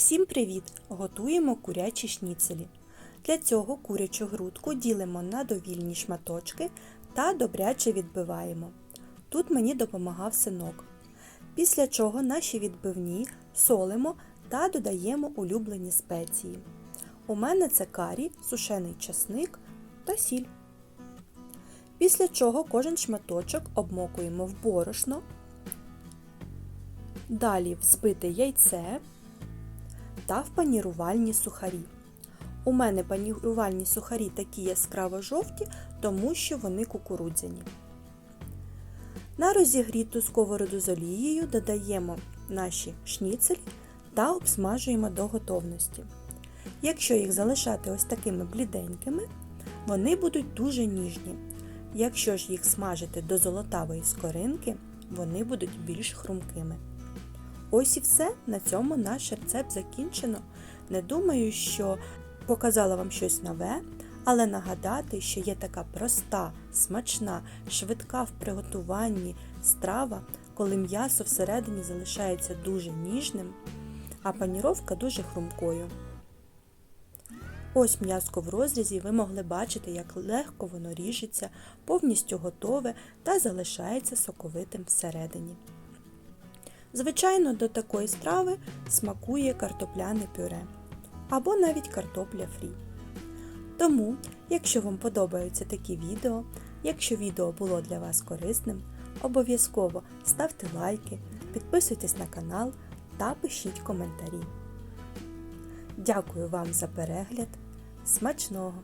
Всім привіт! Готуємо курячі шніцелі. Для цього курячу грудку ділимо на довільні шматочки та добряче відбиваємо. Тут мені допомагав синок. Після чого наші відбивні солимо та додаємо улюблені спеції. У мене це карі, сушений часник та сіль. Після чого кожен шматочок обмокуємо в борошно, далі в збите яйце та в панірувальні сухарі. У мене панірувальні сухарі такі яскраво жовті, тому що вони кукурудзяні. На розігріту сковороду з олією додаємо наші шніцелі та обсмажуємо до готовності. Якщо їх залишати ось такими бліденькими, вони будуть дуже ніжні. Якщо ж їх смажити до золотавої скоринки, вони будуть більш хрумкими. Ось і все. На цьому наш рецепт закінчено. Не думаю, що показала вам щось нове, але нагадати, що є така проста, смачна, швидка в приготуванні страва, коли м'ясо всередині залишається дуже ніжним, а паніровка дуже хрумкою. Ось м'яско в розрізі ви могли бачити, як легко воно ріжеться, повністю готове та залишається соковитим всередині. Звичайно, до такої страви смакує картопляне пюре або навіть картопля фрі. Тому, якщо вам подобаються такі відео, якщо відео було для вас корисним, обов'язково ставте лайки, підписуйтесь на канал та пишіть коментарі. Дякую вам за перегляд. Смачного!